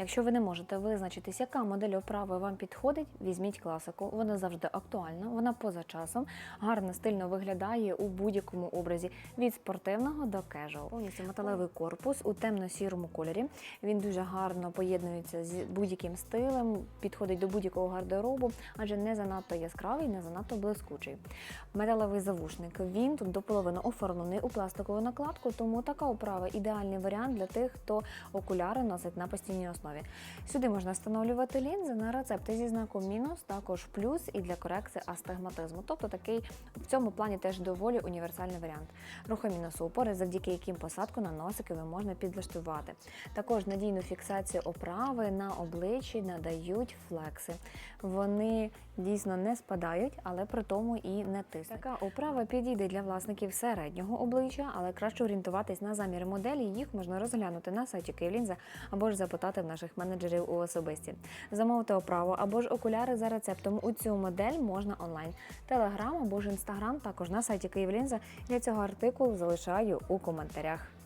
Якщо ви не можете визначитись, яка модель оправи вам підходить, візьміть класику. Вона завжди актуальна, вона поза часом, гарно стильно виглядає у будь-якому образі від спортивного до кежуал. Повністю металевий корпус у темно-сірому кольорі. Він дуже гарно поєднується з будь-яким стилем, підходить до будь-якого гардеробу, адже не занадто яскравий, не занадто блискучий. Металевий завушник. Він тут до половини оформлений у пластикову накладку, тому така оправа ідеальний варіант для тих, хто окуляри носить на постійній основі. Сюди можна встановлювати лінзи на рецепти зі знаком мінус, також плюс і для корекції астигматизму. Тобто такий в цьому плані теж доволі універсальний варіант. Рухомі носоупори, завдяки яким посадку на носики ви можна підлаштувати. Також надійну фіксацію оправи на обличчі надають флекси. Вони дійсно не спадають, але при тому і не тиснуть. Така оправа підійде для власників середнього обличчя, але краще орієнтуватись на заміри моделі. Їх можна розглянути на сайті Київлінза або ж запитати в наших менеджерів у особисті. Замовити оправу або ж окуляри за рецептом у цю модель можна онлайн. Телеграм або ж інстаграм також на сайті Київлінза. Для цього артикулу залишаю у коментарях.